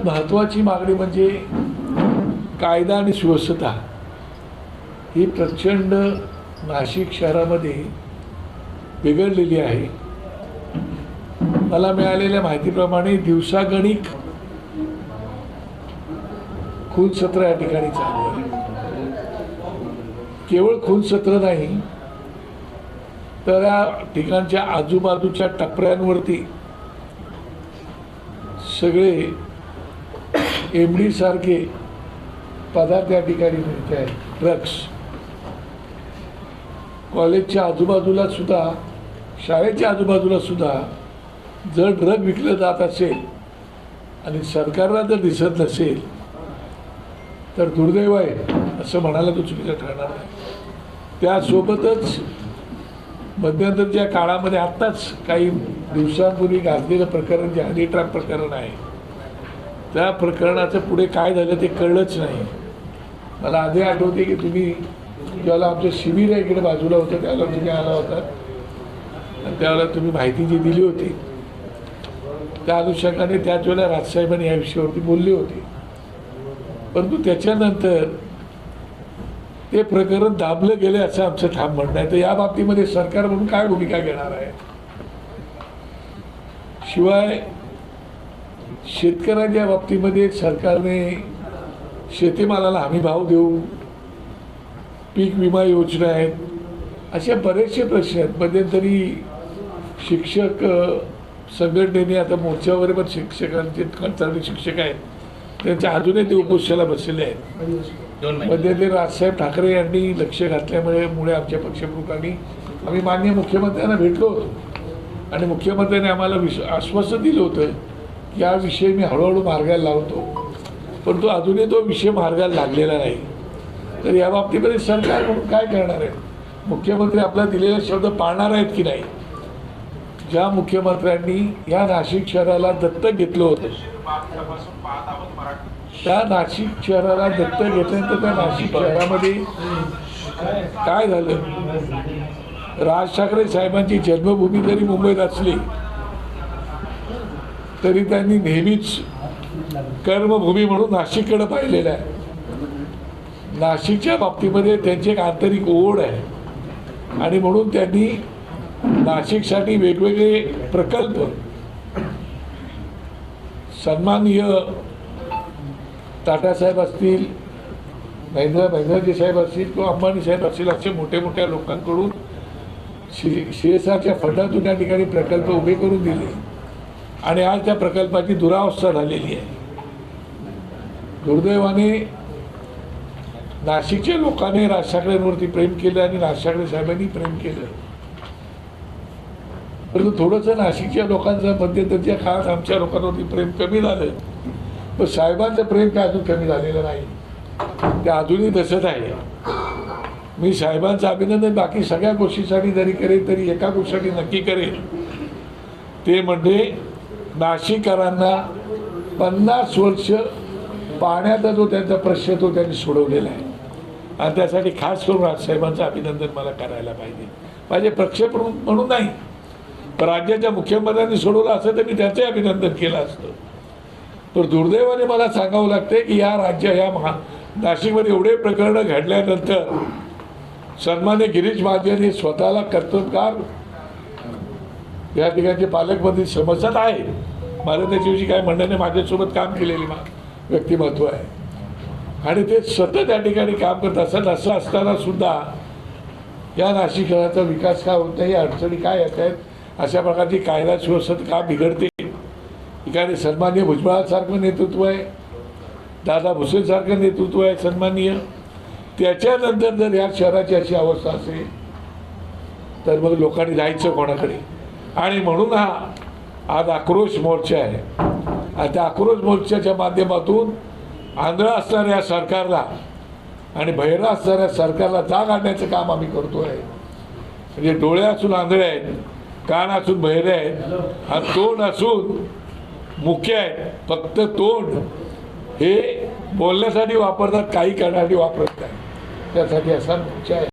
सगळ्यात महत्त्वाची मागणी म्हणजे कायदा आणि सुव्यवस्था ही प्रचंड नाशिक शहरामध्ये बिघडलेली आहे. मला मिळालेल्या माहितीप्रमाणे दिवसागणिक खून सत्र या ठिकाणी चालू आहे. केवळ खून सत्र नाही तर या ठिकाणच्या आजूबाजूच्या टपऱ्यांवरती सगळे एम सारखे पदार्थ या ठिकाणी मिळते आहेत ड्रग्स कॉलेजच्या आजूबाजूला सुद्धा शाळेच्या आजूबाजूला सुद्धा जर ड्रग विकलं जात असेल आणि सरकारला जर दिसत नसेल तर दुर्दैव आहे असं म्हणायला तो चुकीचं ठरणार नाही. त्यासोबतच मध्यंतरच्या काळामध्ये आत्ताच काही दिवसांपूर्वी गाजलेलं प्रकरण जे हनी ट्रॅप प्रकरण आहे त्या प्रकरणाचं पुढे काय झालं ते कळलंच नाही. मला आधी आठवते की तुम्ही ज्यावेळेला आमचं शिबिर आहे इकडे बाजूला होतं त्यावेळेला तुम्ही आला होता. आणि त्यावेळेला तुम्ही माहिती जी दिली होती त्या अनुषंगाने त्याच वेळेला राजसाहेबांनी या विषयावरती बोलली होती. परंतु त्याच्यानंतर ते प्रकरण दाबलं गेले असं आमचं ठाम म्हणणं आहे. तर या बाबतीमध्ये सरकार म्हणून काय भूमिका घेणार आहे? शिवाय शेतकऱ्यांच्या बाबतीमध्ये सरकारने शेतीमालाला हमी भाव देऊ पीक विमा योजना आहेत असे बरेचसे प्रश्न आहेत. मध्यंतरी शिक्षक संघटनेने आता मोर्चावर पण शिक्षकांचे कंत्राटी शिक्षक आहेत. त्यांच्या अजूनही ते उपोषणाला बसलेले आहेत. मध्यंतरी राजसाहेब ठाकरे यांनी लक्ष घातल्यामुळे मुळे आमच्या पक्षप्रमुखांनी आम्ही मान्य मुख्यमंत्र्यांना भेटलो होतो. आणि मुख्यमंत्र्यांनी आम्हाला विश आश्वासन दिलं होतं या विषय मी हळूहळू मार्गाला लावतो. परंतु अजूनही तो विषय मार्गाला लागलेला नाही. तर या बाबतीमध्ये सरकार म्हणून काय करणार आहे? मुख्यमंत्री आपला दिलेला शब्द पाळणार आहेत की नाही? ज्या मुख्यमंत्र्यांनी या नाशिक शहराला दत्तक घेतलं होतं त्या नाशिक शहराला दत्तक घेतल्यानंतर त्या नाशिक शहरामध्ये काय झालं? राज ठाकरे साहेबांची जन्मभूमी जरी मुंबईत असली तरी त्यांनी नेहमीच कर्मभूमी म्हणून नाशिककडे पाहिलेलं आहे. नाशिकच्या बाबतीमध्ये त्यांची एक आंतरिक ओढ आहे. आणि म्हणून त्यांनी नाशिकसाठी वेगवेगळे प्रकल्प सन्माननीय टाटासाहेब असतील महेंद्र महेंद्रजी साहेब असतील किंवा अंबानी साहेब असतील असे मोठ्या मोठ्या लोकांकडून सी सी एस आरच्या फंडातून या ठिकाणी प्रकल्प उभे करून दिले. आणि आज त्या प्रकल्पाची दुरावस्था झालेली आहे. दुर्दैवाने नाशिकच्या लोकांनी राज ठाकरेंवरती प्रेम केलं आणि राज ठाकरे साहेबांनी प्रेम केलं. परंतु थोडंसं नाशिकच्या लोकांचं मध्यंतरच्या काळात आमच्या लोकांवरती प्रेम कमी झालं. पण साहेबांचं प्रेम काय अजून कमी झालेलं नाही. ते अजूनही तसंच आहे. मी साहेबांचं अभिनंदन बाकी सगळ्या गोष्टीसाठी जरी करेन तरी एका गोष्टीसाठी नक्की करेन. ते म्हणजे नाशिकरांना पन्नास वर्ष पाण्याचा जो त्यांचा प्रश्न तो त्यांनी सोडवलेला आहे. आणि त्यासाठी खास करून राजसाहेबांचं अभिनंदन मला करायला पाहिजे. माझे प्रक्षेपण म्हणून नाही पण राज्याच्या मुख्यमंत्र्यांनी सोडवलं असं तर मी त्याचंही अभिनंदन केलं असतं. तर दुर्दैवाने मला सांगावं लागते की या राज्य या महा नाशिकमध्ये एवढे प्रकरणं घडल्यानंतर सन्मान्य गिरीश महाजन स्वतःला कर्तव्यकार या ठिकाणचे पालकमंत्री समजत आहे मला त्याच्याविषयी काय म्हणणं नाही माझ्यासोबत काम केलेली मा व्यक्तिमत्व आहे. आणि ते सतत त्या ठिकाणी काम करत असत असं असताना सुद्धा या नाशिक शहराचा विकास का होत नाही अडचणी काय येत आहेत अशा प्रकारची कायदा सुव्यवस्था का बिघडते? ठिकाणी सन्माननीय भुजबळासारखं नेतृत्व आहे. दादा भुसेसारखं नेतृत्व आहे सन्माननीय. त्याच्यानंतर जर या शहराची अशी अवस्था असेल तर मग लोकांनी जायचं कोणाकडे? आणि म्हणून हा आज आक्रोश मोर्चा आहे. आणि त्या आक्रोश मोर्चाच्या माध्यमातून आंधळा असणाऱ्या सरकारला आणि बहिरा असणाऱ्या सरकारला जाग आणण्याचं काम आम्ही करतो आहे म्हणजे डोळे असून आंधळे आहेत कान असून बहिरे आहेत हा तोंड असून मुख्य आहे फक्त तोंड हे बोलण्यासाठी वापरतात काही करण्यासाठी वापरत नाही. त्यासाठी असा मुख्य आहे.